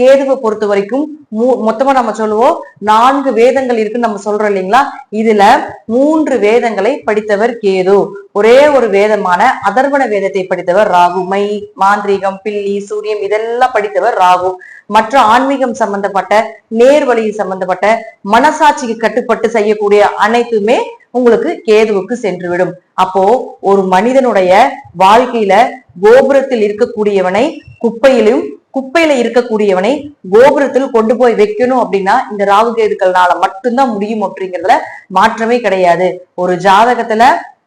கேதுவை பொறுத்த வரைக்கும் மூ மொத்தமா நம்ம சொல்லுவோம் நான்கு வேதங்கள் இருக்குன்னு நம்ம சொல்றோம் இல்லைங்களா? இதுல மூன்று வேதங்களை படித்தவர் கேது. ஒரே ஒரு வேதமான அதர்வன வேதத்தை படித்தவர் ராகு. மை மாந்திரீகம் பில்லி சூரியம் இதெல்லாம் படித்தவர் ராகு. மற்ற ஆன்மீகம் சம்பந்தப்பட்ட நேர்வழியில் சம்பந்தப்பட்ட மனசாட்சிக்கு கட்டுப்பட்டு செய்யக்கூடிய அனைத்துமே உங்களுக்கு கேதுவுக்கு சென்றுவிடும். அப்போ ஒரு மனிதனுடைய வாழ்க்கையில கோபுரத்தில் இருக்கக்கூடியவனை குப்பையிலும் குப்பையில இருக்கக்கூடியவனை கோபுரத்தில் கொண்டு போய் வைக்கணும் அப்படின்னா இந்த ராகு கேதுக்கள்னால மட்டும்தான் முடியும் அப்படிங்கிறதுல மாற்றமே கிடையாது. ஒரு ஜாதகத்துல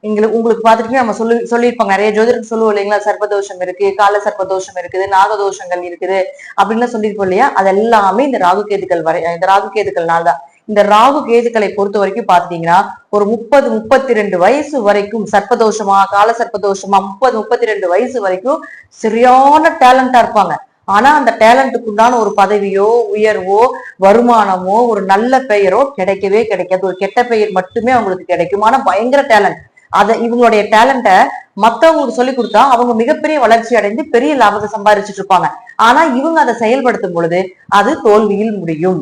எங்களுக்கு உங்களுக்கு பார்த்துட்டு நம்ம சொல்லி சொல்லியிருப்பாங்க நிறைய ஜோதிடர் சொல்லுவோம் இல்லைங்களா? சர்ப்பதோஷம் இருக்கு கால சர்ப்பதோஷம் இருக்குது நாகதோஷங்கள் இருக்குது அப்படின்னு சொல்லியிருப்போம் இல்லையா? அது எல்லாமே இந்த ராகு கேதுக்கள் வரை இந்த ராகு கேதுக்கள்னால தான். இந்த ராகு கேதுக்களை பொறுத்த வரைக்கும் பாத்தீங்கன்னா ஒரு முப்பது முப்பத்தி ரெண்டு வயசு வரைக்கும் சர்ப்பதோஷமா கால சர்ப்பதோஷமா முப்பது முப்பத்தி ரெண்டு வயசு வரைக்கும் சரியான டேலண்டா இருப்பாங்க. ஆனா அந்த டேலண்ட்டுக்கு உண்டான ஒரு பதவியோ உயர்வோ வருமானமோ ஒரு நல்ல பெயரோ கிடைக்கவே கிடைக்காது. ஒரு கெட்ட பெயர் மட்டுமே அவங்களுக்கு கிடைக்கும். ஆனா பயங்கர டேலண்ட் அதை இவங்களுடைய டேலண்ட்டை மத்தவங்களுக்கு சொல்லி கொடுத்தா அவங்க மிகப்பெரிய வளர்ச்சி அடைந்து பெரிய லாபத்தை சம்பாதிச்சுட்டு இருப்பாங்க. ஆனா இவங்க அதை செயல்படுத்தும் பொழுது அது தோல்வியில் முடியும்.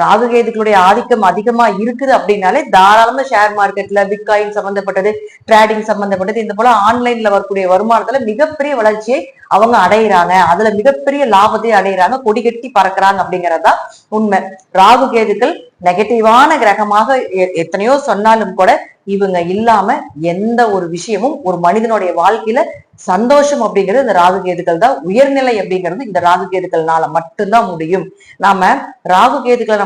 ராகுகேதுக்களுடைய ஆதிக்கம் அதிகமா இருக்குது அப்படின்னாலே தாராளமா ஷேர் மார்க்கெட்ல பிட்காயின் சம்பந்தப்பட்டது ட்ரேடிங் சம்பந்தப்பட்டது இந்த போல ஆன்லைன்ல வரக்கூடிய வருமானத்துல மிகப்பெரிய வளர்ச்சியை அவங்க அடையிறாங்க. அதுல மிகப்பெரிய லாபத்தை அடையிறாங்க. கொடி கட்டி பறக்குறாங்க அப்படிங்கறதா உண்மை. ராகு கேதுக்கள் நெகட்டிவான கிரகமாக எத்தனையோ சொன்னாலும் கூட இவங்க இல்லாம எந்த ஒரு விஷயமும் ஒரு மனிதனுடைய வாழ்க்கையில சந்தோஷம் அப்படிங்கிறது இந்த ராகு கேதுக்கள் தான். உயர்நிலை அப்படிங்கிறது இந்த ராகு கேதுக்கள்னால மட்டும்தான் முடியும். நாம ராகு கேதுக்களை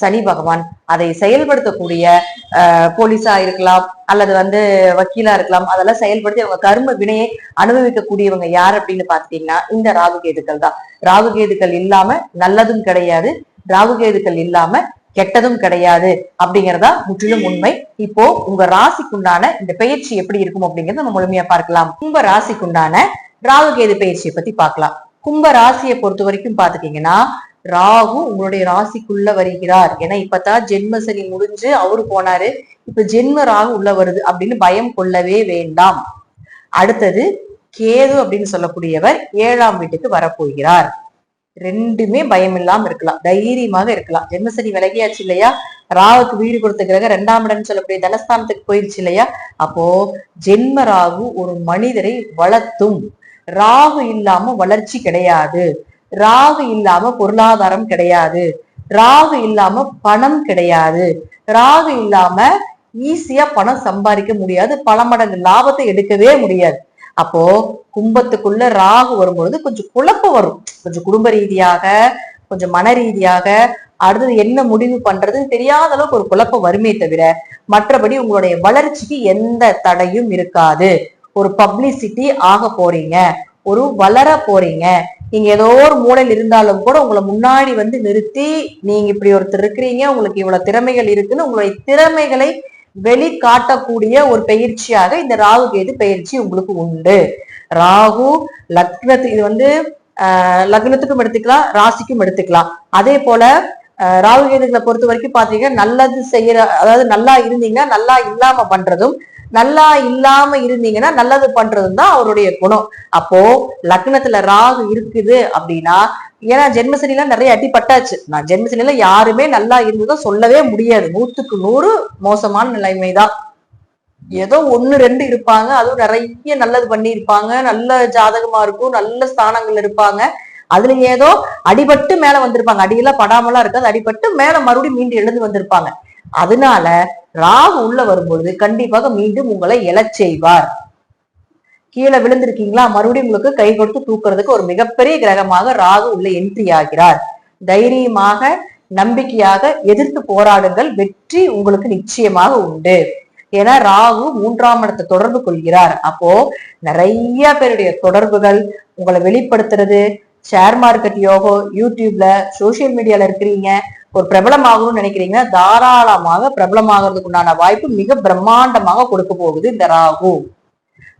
சனி பகவான் அதை செயல்படுத்தக்கூடிய போலீஸா இருக்கலாம் அல்லது வந்து வக்கீலா இருக்கலாம் அதெல்லாம் செயல்படுத்தி அவங்க கர்ம வினையை அனுபவிக்கக்கூடியவங்க யார் அப்படின்னு பாத்தீங்கன்னா இந்த ராகுகேதுக்கள் தான். ராகுகேதுக்கள் இல்லாம நல்லதும் கிடையாது. ராகுகேதுக்கள் இல்லாம கெட்டதும் கிடையாது அப்படிங்கறதா முற்றிலும் உண்மை. இப்போ உங்க ராசிக்குண்டான இந்த பயிற்சி எப்படி இருக்கும் அப்படிங்கறத நம்ம முழுமையா பார்க்கலாம். கும்ப ராசிக்குண்டான ராகுகேது பயிற்சியை பத்தி பார்க்கலாம். கும்ப ராசியை பொறுத்த வரைக்கும் பாத்துட்டீங்கன்னா ராகு உங்களுடைய ராசிக்குள்ள வருகிறார். ஏன்னா இப்பதான் ஜென்ம சனி முடிஞ்சு அவரு போனாரு. இப்ப ஜென்ம ராகு உள்ள வருது அப்படின்னு பயம் கொள்ளவே வேண்டாம். அடுத்தது கேது அப்படின்னு சொல்லக்கூடியவர் ஏழாம் வீட்டுக்கு வரப்போகிறார். ரெண்டுமே பயம் இல்லாம இருக்கலாம். தைரியமாக இருக்கலாம். ஜென்மசனி விலகியாச்சு இல்லையா? ராகுக்கு வீடு கொடுத்த கிரக ரெண்டாம் இடம்னு சொல்லக்கூடிய தனஸ்தானத்துக்கு போயிருச்சு இல்லையா? அப்போ ஜென்ம ராகு ஒரு மனிதரை வளர்த்தும். ராகு இல்லாம வளர்ச்சி கிடையாது. ராகு இல்லாம பொருளாதாரம் கிடையாது. ராகு இல்லாம பணம் கிடையாது. ராகு இல்லாம ஈஸியா பணம் சம்பாதிக்க முடியாது. பல மடங்கு லாபத்தை எடுக்கவே முடியாது. அப்போ கும்பத்துக்குள்ள ராகு வரும்பொழுது கொஞ்சம் குழப்பம் வரும். கொஞ்சம் குடும்ப ரீதியாக கொஞ்சம் மன ரீதியாக அடுத்தது என்ன முடிவு பண்றதுன்னு தெரியாத அளவுக்கு ஒரு குழப்பம் வருமே தவிர மற்றபடி உங்களுடைய வளர்ச்சிக்கு எந்த தடையும் இருக்காது. ஒரு பப்ளிசிட்டி ஆக போறீங்க. ஒரு வளர போறீங்க. நீங்க ஏதோ ஒரு மூலையில் இருந்தாலும் கூட உங்களை முன்னாடி வந்து நிறுத்தி நீங்க இப்படி ஒருத்தர் இருக்கிறீங்க உங்களுக்கு இவ்வளவு திறமைகள் இருக்குன்னு உங்களுடைய திறமைகளை வெளிக்காட்டக்கூடிய ஒரு பயிற்சியாக இந்த ராகு கேது பயிற்சி உங்களுக்கு உண்டு. ராகு லக்னத்து இது வந்து ஆஹ் லக்னத்துக்கும் எடுத்துக்கலாம் ராசிக்கும் எடுத்துக்கலாம். அதே போல ராகு கேதுகளை பொறுத்த வரைக்கும் பாத்தீங்கன்னா நல்லது செய்யற அதாவது நல்லா இருந்தீங்கன்னா நல்லா இல்லாம பண்றதும் நல்லா இல்லாம இருந்தீங்கன்னா நல்லது பண்றதுன்னு தான் அவருடைய குணம். அப்போ லக்னத்துல ராகு இருக்குது அப்படின்னா ஏன்னா ஜென்மசனிலாம் நிறைய அடி பட்டாச்சு நான் ஜென்மசனில யாருமே நல்லா இருந்ததோ சொல்லவே முடியாது. நூத்துக்கு நூறு மோசமான நிலைமைதான். ஏதோ ஒன்னு ரெண்டு இருப்பாங்க. அதுவும் நிறைய நல்லது பண்ணியிருப்பாங்க. நல்ல ஜாதகமா இருக்கும். நல்ல ஸ்தானங்கள் இருப்பாங்க அதுல ஏதோ அடிபட்டு மேல வந்திருப்பாங்க. அடியெல்லாம் படாமலாம் இருக்காது. அடிபட்டு மேல மறுபடியும் மீண்டும் எழுந்து வந்திருப்பாங்க. அதனால ராகு உள்ள வரும்பொழுது கண்டிப்பாக மீண்டும் உங்களை எழச் செய்வார். கீழே விழுந்திருக்கீங்களா? மறுபடியும் உங்களுக்கு கை கொடுத்து தூக்குறதுக்கு ஒரு மிகப்பெரிய கிரகமாக ராகு உள்ள என்ட்ரி ஆகிறார். தைரியமாக நம்பிக்கையாக எதிர்த்து போராடுங்கள். வெற்றி உங்களுக்கு நிச்சயமாக உண்டு. ஏன்னா ராகு மூன்றாம் இடத்தை தொடர்பு கொள்கிறார். அப்போ நிறைய பேருடைய தொடர்புகள் உங்களை வெளிப்படுத்துறது. ஷேர் மார்க்கெட் யோகோ யூடியூப்ல சோசியல் மீடியால இருக்கிறீங்க. ஒரு பிரபலமாகணும்னு நினைக்கிறீங்கன்னா தாராளமாக பிரபலமாகிறதுக்கு உண்டான வாய்ப்பு மிக பிரம்மாண்டமாக கொடுக்க போகுது இந்த ராகு.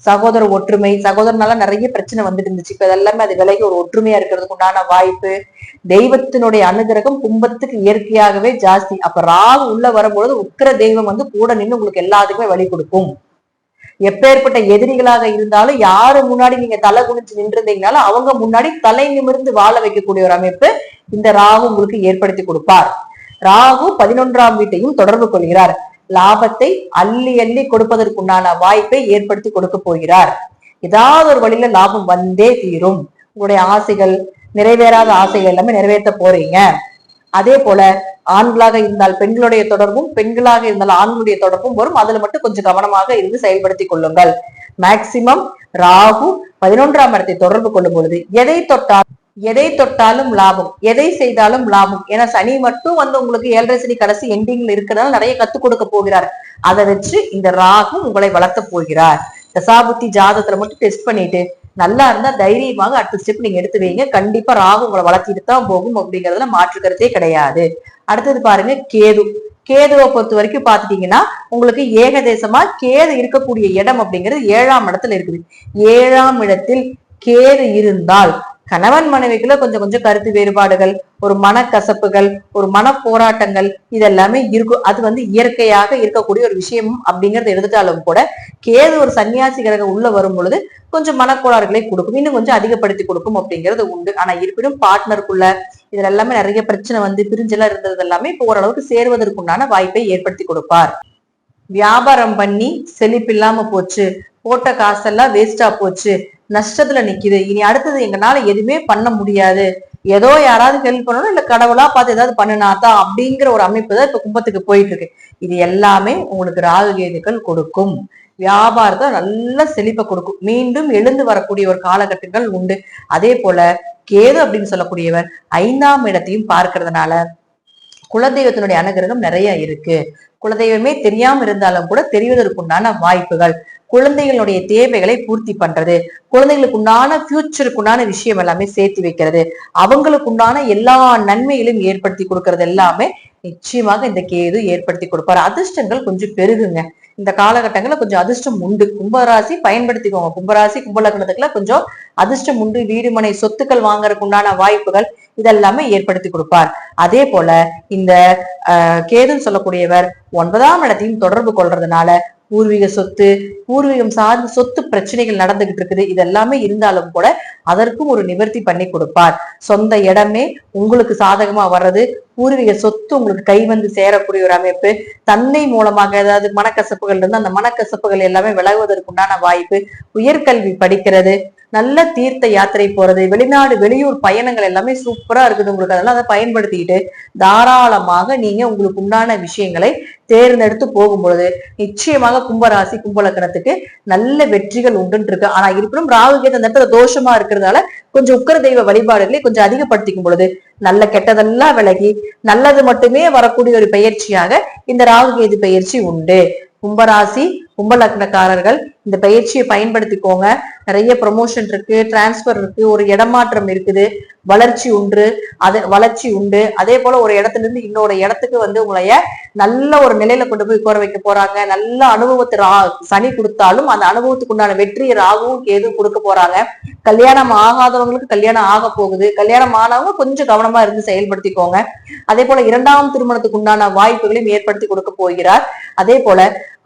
சகோதர ஒற்றுமை சகோதரனால நிறைய பிரச்சனை வந்துட்டு இருந்துச்சு. இப்ப இதெல்லாமே அது விலகி ஒரு ஒற்றுமையா இருக்கிறதுக்கு உண்டான வாய்ப்பு. தெய்வத்தினுடைய அனுகிரகம் கும்பத்துக்கு இயற்கையாகவே ஜாஸ்தி. அப்ப ராகு உள்ள வரும்பொழுது உக்கிர தெய்வம் வந்து கூட நின்று உங்களுக்கு எல்லாத்துக்குமே வழி கொடுக்கும். எப்பேற்பட்ட எதிரிகளாக இருந்தாலும் யாரு முன்னாடி நீங்க தலை குனிஞ்சு நின்றிருந்தீங்கனாலும் அவங்க முன்னாடி தலை நிமிர்ந்து வாழ வைக்கக்கூடிய ஒரு அமைப்பு இந்த ராகு உங்களுக்கு ஏற்படுத்தி கொடுப்பார். ராகு பதினொன்றாம் வீட்டையும் தொடர்பு கொள்கிறார். லாபத்தை அள்ளி அள்ளி கொடுப்பதற்குண்டான வாய்ப்பை ஏற்படுத்தி கொடுக்க போகிறார். ஏதாவது ஒரு வழியில லாபம் வந்தே தீரும். உங்களுடைய ஆசைகள் நிறைவேறாத ஆசைகள் எல்லாமே நிறைவேற்ற போறீங்க. அதே போல ஆண்களாக இருந்தால் பெண்களுடைய தொடர்பும் பெண்களாக இருந்தால் ஆண்களுடைய தொடர்பும் வரும். அதுல மட்டும் கொஞ்சம் கவனமாக இருந்து செயல்படுத்திக் கொள்ளுங்கள். மேக்சிமம் ராகு பதினொன்றாம் இடத்தை தொடர்பு கொள்ளும் பொழுது எதை தொட்டால் எதை தொட்டாலும் லாபம் எதை செய்தாலும் லாபம் ஏன்னா சனி மட்டும் வந்து உங்களுக்கு ஏழரை சனி கடைசி எண்டிங்ல இருக்கிறதால நிறைய கத்துக் கொடுக்க போகிறார். அதை வச்சு இந்த ராகு உங்களை வளர்த்த போகிறார். தசாபுத்தி ஜாதகத்துல மட்டும் டெஸ்ட் பண்ணிட்டு நல்லா இருந்தா தைரியமாக அடுத்த ஸ்டெப் நீங்க எடுத்து வைங்க. கண்டிப்பா ராகு உங்களை வளர்த்திட்டு தான் போகும் அப்படிங்கறதுல மாற்று கருத்தே கிடையாது. அடுத்தது பாருங்க கேது. கேதுவை பொறுத்த வரைக்கும் பாத்துட்டீங்கன்னா உங்களுக்கு ஏகதேசமா கேது இருக்கக்கூடிய இடம் அப்படிங்கிறது ஏழாம் இடத்துல இருக்குது. ஏழாம் இடத்தில் கேது இருந்தால் கணவன் மனைவிக்குள்ள கொஞ்சம் கொஞ்சம் கருத்து வேறுபாடுகள் ஒரு மனக்கசப்புகள் ஒரு மன போராட்டங்கள் இதெல்லாமே இருக்கும். அது வந்து இயற்கையாக இருக்கக்கூடிய ஒரு விஷயம் அப்படிங்கறத எடுத்துட்டாலும் கூட கேது ஒரு சன்னியாசி கிரகம் உள்ள வரும் பொழுது கொஞ்சம் மனக்கோளாறுகளை கொடுக்கும். இன்னும் கொஞ்சம் அதிகப்படுத்தி கொடுக்கும் அப்படிங்கிறது உண்டு. ஆனா இருப்பினும் பார்ட்னருக்குள்ள இதுல எல்லாமே நிறைய பிரச்சனை வந்து பிரிஞ்செல்லாம் இருந்தது எல்லாமே இப்போ ஓரளவுக்கு சேர்வதற்குண்டான வாய்ப்பை ஏற்படுத்தி கொடுப்பார். வியாபாரம் பண்ணி செழிப்பில்லாம போச்சு போட்ட காசெல்லாம் வேஸ்டா போச்சு. நஷ்டத்துல நிக்குது. இனி அடுத்தது எங்கனால எதுவுமே பண்ண முடியாது. ஏதோ யாராவது ஹெல்ப் பண்ணணும் இல்ல கடவுளா பார்த்து ஏதாவது பண்ணினாதான் அப்படிங்கிற ஒரு அமைப்பு தான் இப்ப கும்பத்துக்கு போயிட்டு இருக்கு இது எல்லாமே உங்களுக்கு ராகுகேதுக்கள் கொடுக்கும். வியாபாரத்தை நல்ல செழிப்பை கொடுக்கும். மீண்டும் எழுந்து வரக்கூடிய ஒரு காலகட்டங்கள் உண்டு. அதே போல கேது அப்படின்னு சொல்லக்கூடியவர் ஐந்தாம் இடத்தையும் பார்க்கறதுனால குலதெய்வத்தினுடைய அனுகிரகம் நிறைய இருக்கு. குலதெய்வமே தெரியாம இருந்தாலும் கூட தெரிவதற்குண்டான வாய்ப்புகள். குழந்தைகளுடைய தேவைகளை பூர்த்தி பண்றது குழந்தைகளுக்கு உண்டான ஃபியூச்சருக்கு உண்டான விஷயம் எல்லாமே சேர்த்து வைக்கிறது. அவங்களுக்கு உண்டான எல்லா நன்மைகளையும் ஏற்படுத்தி கொடுக்கறது எல்லாமே நிச்சயமாக இந்த கேது ஏற்படுத்தி கொடுப்பாரு. அதிர்ஷ்டங்கள் கொஞ்சம் பெருகுங்க. இந்த காலகட்டங்கள்ல கொஞ்சம் அதிர்ஷ்டம் உண்டு. கும்பராசி பயன்படுத்திக்கோங்க. கும்பராசி கும்பலக்னத்துக்குள்ள கொஞ்சம் அதிர்ஷ்டம் உண்டு. வீடுமனை சொத்துக்கள் வாங்குறதுக்கு உண்டான வாய்ப்புகள் இதெல்லாமே ஏற்படுத்தி கொடுப்பார். அதே போல இந்த கேதுன்னு சொல்லக்கூடியவர் ஒன்பதாம் இடத்தையும் தொடர்பு கொள்றதுனால பூர்வீக சொத்து பூர்வீகம் சார்ந்த சொத்து பிரச்சனைகள் நடந்துகிட்டு இருக்குது. இதெல்லாமே இருந்தாலும் கூட அதற்கும் ஒரு நிவர்த்தி பண்ணி கொடுப்பார். சொந்த இடமே உங்களுக்கு சாதகமா வர்றது பூர்வீக சொத்து உங்களுக்கு கை வந்து சேரக்கூடிய ஒரு அமைப்பு. தந்தை மூலமாக ஏதாவது மனக்கசப்புகள் இருந்து அந்த மனக்கசப்புகள் எல்லாமே விலகுவதற்குண்டான வாய்ப்பு. உயர்கல்வி படிக்கிறது நல்ல தீர்த்த யாத்திரை போறது வெளிநாடு வெளியூர் பயணங்கள் எல்லாமே சூப்பரா இருக்குது உங்களுக்கு. அதெல்லாம் அதை பயன்படுத்திக்கிட்டு தாராளமாக நீங்க உங்களுக்கு உண்டான விஷயங்களை தேர்ந்தெடுத்து போகும்பொழுது நிச்சயமாக கும்பராசி கும்பலக்கணத்துக்கு நல்ல வெற்றிகள் உண்டுன்னு இருக்கு ஆனா இருப்பினும் ராகு கேது அந்த இடத்துல தோஷமா இருக்கிறதால கொஞ்சம் உக்கர தெய்வ வழிபாடுகளை கொஞ்சம் அதிகப்படுத்திக்கும் பொழுது நல்ல கெட்டதெல்லாம் விலகி நல்லது மட்டுமே வரக்கூடிய ஒரு பயிற்சியாக இந்த ராகு கேது பயிற்சி உண்டு. கும்பராசி கும்பலக்னக்காரர்கள் இந்த பயிற்சியை பயன்படுத்திக்கோங்க. நிறைய ப்ரொமோஷன் இருக்கு டிரான்ஸ்பர் இருக்கு ஒரு இடமாற்றம் இருக்குது வளர்ச்சி உண்டு அது வளர்ச்சி உண்டு. அதே போல ஒரு இடத்துல இருந்து இன்னொரு இடத்துக்கு வந்து உங்களைய நல்ல ஒரு நிலையில கொண்டு போய் உட்கார வைக்க போறாங்க. நல்ல அனுபவத்தை ரா சனி கொடுத்தாலும் அந்த அனுபவத்துக்கு உண்டான வெற்றியை ராகவும் கேது கொடுக்க போறாங்க. கல்யாணம் ஆகாதவங்களுக்கு கல்யாணம் ஆக போகுது. கல்யாணம் ஆனவங்க கொஞ்சம் கவனமா இருந்து செயல்படுத்திக்கோங்க. அதே போல இரண்டாம் திருமணத்துக்கு உண்டான வாய்ப்புகளையும் ஏற்படுத்தி கொடுக்க போகிறார். அதே போல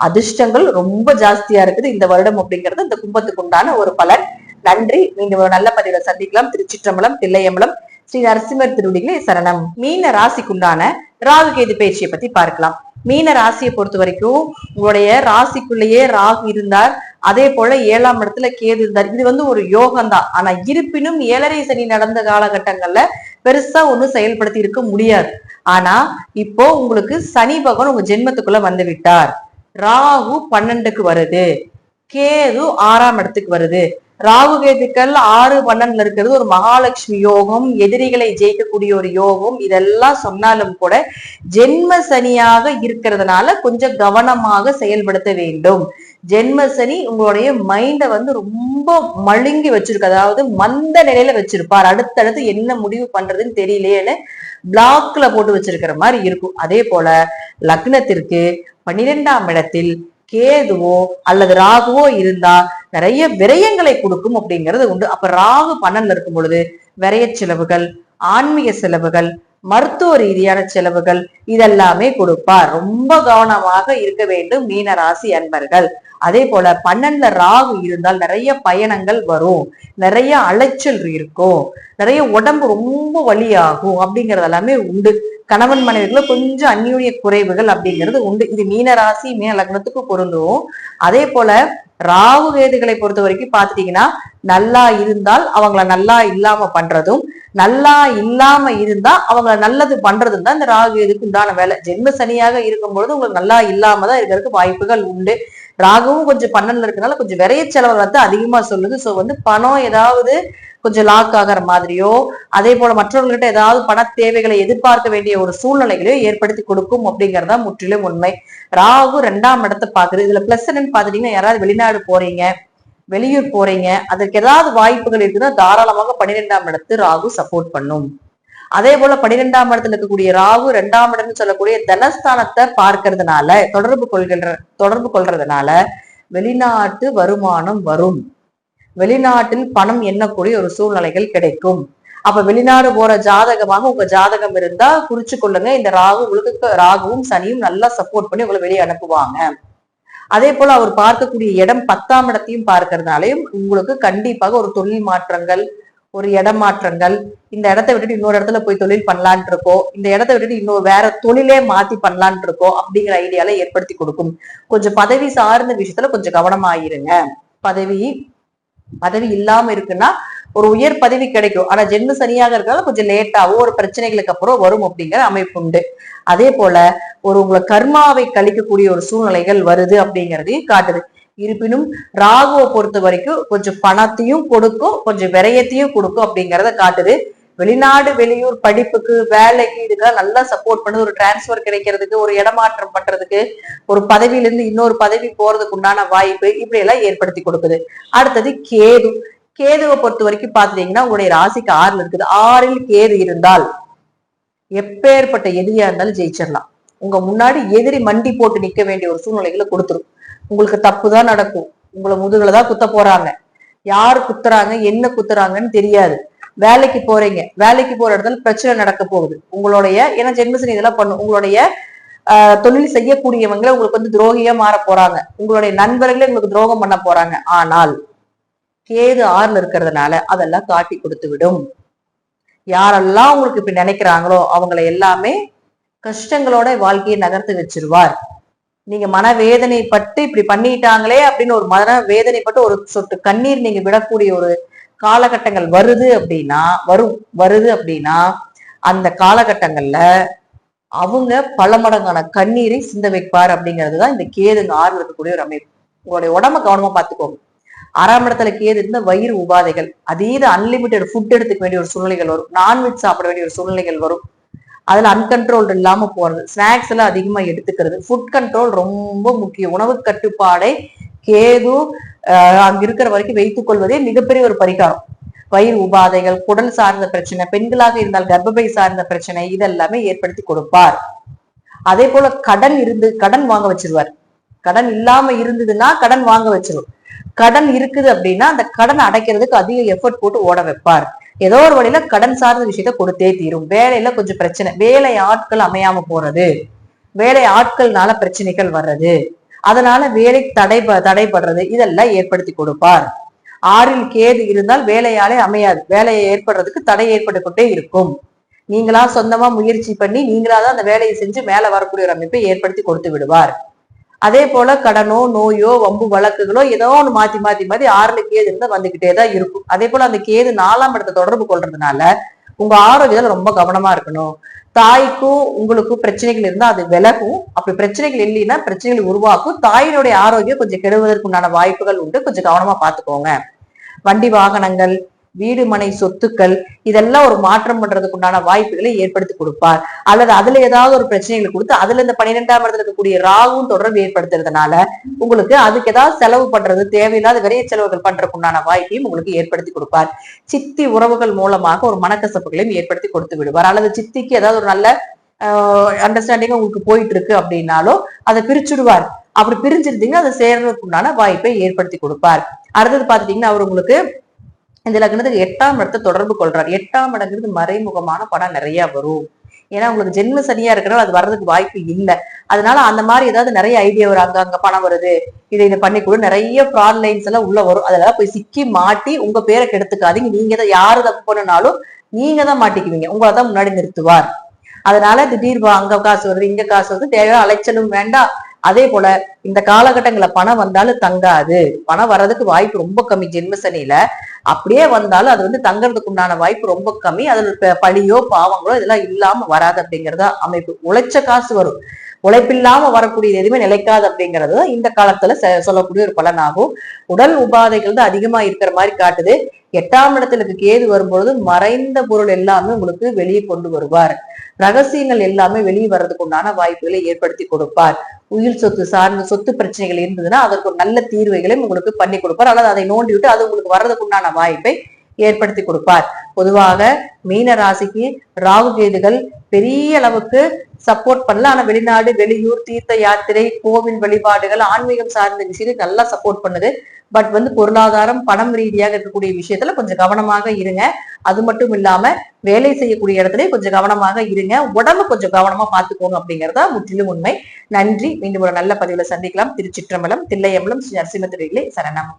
அதிர்ஷ்டங்கள் ரொம்ப ஜாஸ்தியா இருக்குது. இந்த வருடம் அப்படிங்கிறது இந்த கும்பத்துக்கு உண்டான ஒரு பலன். நன்றி. மீண்டும் ஒரு நல்ல பதிவை சந்திக்கலாம். திருச்சிற்றம்பலம் தில்லையம்பலம் ஸ்ரீ நரசிம்மர் திருவடிகளே சரணம். மீன ராசிக்குண்டான ராகு கேது பயிற்சியை பத்தி பார்க்கலாம். மீன ராசியை பொறுத்த வரைக்கும் உங்களுடைய ராசிக்குள்ளேயே ராகு இருந்தார். அதே போல ஏழாம் இடத்துல கேது இருந்தார். இது வந்து ஒரு யோகம் தான் ஆனா இருப்பினும் ஏழரை சனி நடந்த காலகட்டங்கள்ல பெருசா ஒண்ணும் செயல்படுத்தி இருக்க முடியாது. ஆனா இப்போ உங்களுக்கு சனி பகவான் உங்க ஜென்மத்துக்குள்ள வந்து விட்டார். ராகு பன்னெண்டுக்கு வருது. கேது ஆறாம் இடத்துக்கு வருது. ராகு கேதுக்கள் ஆறு பன்னெண்டுல இருக்கிறது. ஒரு மகாலட்சுமி யோகம் எதிரிகளை ஜெயிக்கக்கூடிய ஒரு யோகம் இதெல்லாம் சொன்னாலும் கூட ஜென்ம சனியாக இருக்கிறதுனால கொஞ்சம் கவனமாக செயல்படுத்த வேண்டும். ஜென்ம சனி உங்களுடைய மைண்ட வந்து ரொம்ப மழுங்கி வச்சிருக்கு. அதாவது மந்த நிலையில வச்சிருப்பார். அடுத்தடுத்து என்ன முடிவு பண்றதுன்னு தெரியலையேன்னு பிளாக்ல போட்டு வச்சிருக்கிற மாதிரி இருக்கும். அதே போல லக்னத்திற்கு பன்னிரெண்டாம் இடத்தில் கேதுவோ அல்லது ராகுவோ இருந்தா நிறைய விரயங்களை கொடுக்கும் அப்படிங்கிறது உண்டு. அப்ப ராகு பன்னெண்டுல இருக்கும் பொழுது விரைய செலவுகள் ஆன்மீக செலவுகள் மருத்துவ ரீதியான செலவுகள் இதெல்லாமே கொடுப்பார். ரொம்ப கவனமாக இருக்க வேண்டும் மீனராசி அன்பர்கள். அதே போல பன்னெண்டுல ராகு இருந்தால் நிறைய பயணங்கள் வரும். நிறைய அலைச்சல் இருக்கும். நிறைய உடம்பு ரொம்ப வலியாகும் அப்படிங்கறது எல்லாமே உண்டு. கணவன் மனைவிக்குள்ள கொஞ்சம் அந்யூன்ய குறைவுகள் அப்படிங்கிறது உண்டு. இது மீன ராசி மீன லக்னத்துக்கு பொருந்தும். அதே போல ராகு கேதுகளை பொறுத்த வரைக்கும் பாத்துட்டீங்கன்னா நல்லா இருந்தால் அவங்கள நல்லா இல்லாம பண்றதும் நல்லா இல்லாம இருந்தா அவங்கள நல்லது பண்றதும் தான் இந்த ராகு கேதுக்கு உண்டான வேலை. ஜென்ம சனியாக இருக்கும் பொழுது உங்களுக்கு நல்லா இல்லாம தான் இருக்கிறதுக்கு வாய்ப்புகள் உண்டு. ராகுவும் கொஞ்சம் பன்னெண்டுல இருக்கனால கொஞ்சம் விரைய செலவு வந்து அதிகமா சொல்லுது. சோ வந்து பணம் ஏதாவது கொஞ்சம் லாக் ஆகிற மாதிரியோ அதே போல மற்றவர்கள்ட்ட ஏதாவது பண தேவைகளை எதிர்பார்க்க வேண்டிய ஒரு சூழ்நிலைகளையோ ஏற்படுத்தி கொடுக்கும் அப்படிங்கறதா முற்றிலும் உண்மை. ராகு ரெண்டாம் இடத்தை பாக்குறது இதுல பிளஸ் என்னன்னு பாத்துட்டீங்கன்னா யாராவது வெளிநாடு போறீங்க வெளியூர் போறீங்க அதற்கு ஏதாவது வாய்ப்புகள் இருக்குன்னா தாராளமாக பன்னிரெண்டாம் இடத்து ராகு சப்போர்ட் பண்ணும். அதே போல பன்னிரெண்டாம் இடத்துல இருக்கக்கூடிய ராகு ரெண்டாம் இடம்னு சொல்லக்கூடிய தனஸ்தானத்தை பார்க்கறதுனால தொடர்பு கொள்கின்ற தொடர்பு கொள்றதுனால வெளிநாட்டு வருமானம் வரும். வெளிநாட்டில் பணம் எண்ணக்கூடிய ஒரு சூழ்நிலைகள் கிடைக்கும். அப்ப வெளிநாடு போற ஜாதகமாக உங்க ஜாதகம் இருந்தா குறிச்சு கொள்ளுங்க. இந்த ராகு உங்களுக்கு ராகுவும் சனியும் நல்லா சப்போர்ட் பண்ணி உங்களை வெளியே அனுப்புவாங்க. அதே போல அவர் பார்க்கக்கூடிய இடம் பத்தாம் இடத்தையும் பார்க்கறதுனாலையும் உங்களுக்கு கண்டிப்பாக ஒரு தொழில் மாற்றங்கள் ஒரு இடம் மாற்றங்கள். இந்த இடத்த விட்டுட்டு இன்னொரு இடத்துல போய் தொழில் பண்ணலான் இருக்கோம் இந்த இடத்த விட்டுட்டு இன்னொரு வேற தொழிலே மாத்தி பண்ணலான் இருக்கோம் அப்படிங்கிற ஐடியால ஏற்படுத்தி கொடுக்கும். கொஞ்சம் பதவி சார்ந்த விஷயத்துல கொஞ்சம் கவனமாயிருங்க. பதவி பதவி இல்லாம இருக்குன்னா ஒரு உயர் பதவி கிடைக்கும். ஆனா ஜென்ம சனியாக இருக்கிறதால கொஞ்சம் லேட்டாவோ ஒரு பிரச்சனைகளுக்கு அப்புறம் வரும் அப்படிங்கிற அமைப்பு உண்டு. அதே போல ஒரு உங்களை கர்மாவை கழிக்கக்கூடிய ஒரு சூழ்நிலைகள் வருது அப்படிங்கறதையும் காட்டுது. இருப்பினும் ராகுவை பொறுத்த வரைக்கும் கொஞ்சம் பணத்தையும் கொடுக்கும் கொஞ்சம் விரயத்தையும் கொடுக்கும் அப்படிங்கிறத காட்டுது. வெளிநாடு வெளியூர் படிப்புக்கு வேலைக்கு இதுக்கெல்லாம் நல்லா சப்போர்ட் பண்ணுது ஒரு டிரான்ஸ்ஃபர் கிடைக்கிறதுக்கு ஒரு இடமாற்றம் பண்றதுக்கு ஒரு பதவியிலிருந்து இன்னொரு பதவி போறதுக்கு உண்டான வாய்ப்பு இப்படி எல்லாம் ஏற்படுத்தி கொடுக்குது. அடுத்தது கேது. கேதுவை பொறுத்த வரைக்கும் பாத்துட்டீங்கன்னா உங்களுடைய ராசிக்கு ஆறுல இருக்குது. ஆறில் கேது இருந்தால் எப்பேற்பட்ட எதிரியா இருந்தாலும் ஜெயிச்சிடலாம். உங்க முன்னாடி எதிரி மண்டி போட்டு நிக்க வேண்டிய ஒரு சூழ்நிலைகளை கொடுத்துரும். உங்களுக்கு தப்பு தான் நடக்கும். உங்களை முதுகுல தான் குத்த போறாங்க. யாரு குத்துறாங்க என்ன குத்துறாங்கன்னு தெரியாது. வேலைக்கு போறீங்க. வேலைக்கு போற இடத்துல பிரச்சனை நடக்க போகுது. உங்களுடைய ஏன்னா ஜென்மசனி இதெல்லாம் பண்ணும் உங்களுடைய ஆஹ், தொழில் செய்யக்கூடியவங்களை உங்களுக்கு வந்து துரோகியா மாற போறாங்க. உங்களுடைய நண்பர்களே உங்களுக்கு துரோகம் பண்ண போறாங்க. ஆனால் கேது ஆறுல இருக்கிறதுனால அதெல்லாம் காட்டி கொடுத்து விடும். யாரெல்லாம் உங்களுக்கு இப்படி நினைக்கிறாங்களோ அவங்களை எல்லாமே கஷ்டங்களோட வாழ்க்கையை நகர்த்து வச்சிருவார். நீங்க மனவேதனைப்பட்டு இப்படி பண்ணிட்டாங்களே அப்படின்னு ஒரு மன வேதனைப்பட்டு ஒரு சொட்டு கண்ணீர் நீங்க விடக்கூடிய ஒரு காலகட்டங்கள் வருது அப்படின்னா வரும் வருது அப்படின்னா அந்த காலகட்டங்கள்ல அவங்க பல மடங்கான கண்ணீரை சிந்த வைப்பார் அப்படிங்கிறதுதான் இந்த கேதுங்க ஆறுல இருக்கக்கூடிய ஒரு அமைப்பு. உங்களுடைய உடம்ப கவனமா பார்த்துக்கோங்க. ஆறாம் இடத்துல கேது இருந்த வயிறு உபாதைகள் அதீத அன்லிமிட்டெட் ஃபுட் எடுத்துக்க வேண்டிய ஒரு சூழ்நிலைகள் வரும். நான்வெஜ் சாப்பிட வேண்டிய ஒரு சூழ்நிலைகள் வரும். அதுல அன்கன்ட்ரோல்டு இல்லாம போறது ஸ்நாக்ஸ் எல்லாம் அதிகமா எடுத்துக்கிறது. ஃபுட் கண்ட்ரோல் ரொம்ப முக்கியம். உணவு கட்டுப்பாடை கேது அங்க இருக்கிற வரைக்கும் வைத்துக் கொள்வதே மிகப்பெரிய ஒரு பரிகாரம். வயிறு உபாதைகள் குடல் சார்ந்த பிரச்சனை பெண்களாக இருந்தால் கர்ப்பப்பை சார்ந்த பிரச்சனை இதெல்லாமே ஏற்படுத்தி கொடுப்பார். அதே போல கடன் இருந்து கடன் வாங்க வச்சிருவார். கடன் இல்லாம இருந்ததுன்னா கடன் வாங்க வச்சிரும். கடன் இருக்குது அப்படின்னா அந்த கடன் அடைக்கிறதுக்கு அதிக எஃபர்ட் போட்டு ஓட வைப்பார். ஏதோ ஒரு வழியில கடன் சார்ந்த விஷயத்த கொடுத்தே தீரும். வேலையில கொஞ்சம் பிரச்சனை. வேலை ஆட்கள் அமையாம போறது. வேலை ஆட்கள்னால பிரச்சனைகள் வர்றது. அதனால வேலை தடை தடைபடுறது இதெல்லாம் ஏற்படுத்தி கொடுப்பார். ஆறில் கேது இருந்தால் வேலையாலே அமையாது. வேலையை ஏற்படுறதுக்கு தடை ஏற்பட்டுக்கொண்டே இருக்கும். நீங்களா சொந்தமா முயற்சி பண்ணி நீங்களா தான் அந்த வேலையை செஞ்சு மேல வரக்கூடிய ஒரு அமைப்பை ஏற்படுத்தி கொடுத்து விடுவார். அதே போல கடனோ நோயோ வம்பு வழக்குகளோ ஏதோ ஒன்று மாத்தி மாத்தி மாத்தி ஆறுல கேது இருந்தால் வந்துகிட்டே தான் இருக்கும். அதே போல அந்த கேது நாலாம் இடத்தை தொடர்பு கொள்றதுனால உங்க ஆரோக்கியத்துல ரொம்ப கவனமா இருக்கணும். தாய்க்கும் உங்களுக்கும் பிரச்சனைகள் இருந்தா அது விலகும். அப்படி பிரச்சனைகள் இல்லைன்னா பிரச்சனைகள் உருவாக்கும். தாயினுடைய ஆரோக்கியம் கொஞ்சம் கெடுவதற்கு உண்டான வாய்ப்புகள் உண்டு. கொஞ்சம் கவனமா பாத்துக்கோங்க வண்டி வாகனங்கள் வீடு மனை சொத்துக்கள் இதெல்லாம் ஒரு மாற்றம் பண்றதுக்கு உண்டான வாய்ப்புகளை ஏற்படுத்தி கொடுப்பார். அல்லது அதுல ஏதாவது ஒரு பிரச்சனைகளை கொடுத்து அதுல இந்த பன்னிரெண்டாம் இடத்துல இருக்கக்கூடிய ராகும் தொடர்பு ஏற்படுத்துறதுனால உங்களுக்கு அதுக்கு ஏதாவது செலவு பண்றது தேவையில்லாத விரைய செலவுகள் பண்றதுக்கு உண்டான வாய்ப்பையும் உங்களுக்கு ஏற்படுத்தி கொடுப்பார். சித்தி உறவுகள் மூலமாக ஒரு மனக்கசப்புகளையும் ஏற்படுத்தி கொடுத்து விடுவார். அல்லது சித்திக்கு ஏதாவது ஒரு நல்ல அண்டர்ஸ்டாண்டிங் உங்களுக்கு போயிட்டு இருக்கு அப்படின்னாலும் அதை பிரிச்சுடுவார். அப்படி பிரிஞ்சிருந்தீங்கன்னா அதை சேர்றதுக்குண்டான வாய்ப்பை ஏற்படுத்தி கொடுப்பார். அடுத்தது பாத்துட்டீங்கன்னா அவர் உங்களுக்கு இந்த லக்னத்துக்கு எட்டாம் இடத்தை தொடர்பு கொள்றார். எட்டாம் இடங்கிறது மறைமுகமான படம் நிறைய வரும். ஏன்னா உங்களுக்கு ஜென்ம சனியா இருக்கிறனால அது வர்றதுக்கு வாய்ப்பு இல்லை. அதனால அந்த மாதிரி ஏதாவது நிறைய ஐடியா வரும். அங்க அங்க பணம் வருது. இதை இதை பண்ணி கூட நிறைய ஃப்ராட் லைன்ஸ் எல்லாம் உள்ள வரும். அதெல்லாம் போய் சிக்கி மாட்டி உங்க பேரை கெடுத்துக்காதீங்க. நீங்க தான் யாரு தப்பு பண்ணுனாலும் நீங்க தான் மாட்டிக்குவீங்க. உங்களை தான் முன்னாடி நிறுத்துவார். அதனால திடீர் அங்க காசு வருது இங்க காசு வருது. தேவையான அலைச்சலும் வேண்டாம். அதே போல இந்த காலகட்டங்களில் பணம் வந்தாலும் தங்காது. பணம் வர்றதுக்கு வாய்ப்பு ரொம்ப கம்மி. ஜென்மசனியில அப்படியே வந்தாலும் அது வந்து தங்கறதுக்கு உண்டான வாய்ப்பு ரொம்ப கம்மி. அதுல பழியோ பாவங்களோ இதெல்லாம் இல்லாம வராது அப்படிங்கறதா அமைப்பு. உழைச்ச காசு வரும். உழைப்பில்லாம வரக்கூடியது எதுவுமே நிலைக்காது அப்படிங்கிறது இந்த காலத்துல சொல்லக்கூடிய ஒரு பலனாகும். உடல் உபாதைகள் தான் அதிகமா இருக்கிற மாதிரி காட்டுது. எட்டாம் இடத்துல கேது வரும்பொழுது மறைந்த பொருள் எல்லாமே உங்களுக்கு வெளியே கொண்டு வருவார். ரகசியங்கள் எல்லாமே வெளியே வர்றதுக்கு உண்டான வாய்ப்புகளை ஏற்படுத்தி கொடுப்பார். உயிர் சொத்து சார்ந்த சொத்து பிரச்சனைகள் இருந்ததுன்னா அதற்கு ஒரு நல்ல தீர்வுகளையும் உங்களுக்கு பண்ணி கொடுப்பார். அல்லது அதை நோண்டி விட்டு அது உங்களுக்கு வர்றதுக்கு உண்டான வாய்ப்பை ஏற்படுத்தி கொடுப்பார். பொதுவாக மீன ராசிக்கு ராகு கேதுகள் பெரிய அளவுக்கு சப்போர்ட் பண்ணல ஆனா வெளிநாடு வெளியூர் தீர்த்த யாத்திரை கோவில் வழிபாடுகள் ஆன்மீகம் சார்ந்த விஷயத்துக்கு நல்லா சப்போர்ட் பண்ணுது. பட் வந்து பொருளாதாரம் பணம் ரீதியாக இருக்கக்கூடிய விஷயத்துல கொஞ்சம் கவனமாக இருங்க. அது மட்டும் இல்லாம வேலை செய்யக்கூடிய இடத்துல கொஞ்சம் கவனமாக இருங்க. உடம்பு கொஞ்சம் கவனமா பாத்துக்கோங்க அப்படிங்கறதா முற்றிலும் உண்மை. நன்றி. மீண்டும் ஒரு நல்ல பதிவுல சந்திக்கலாம். திருச்சிற்றம்பலம் தில்லையம்பலம் ஸ்ரீ நரசிம்ம சரணம்.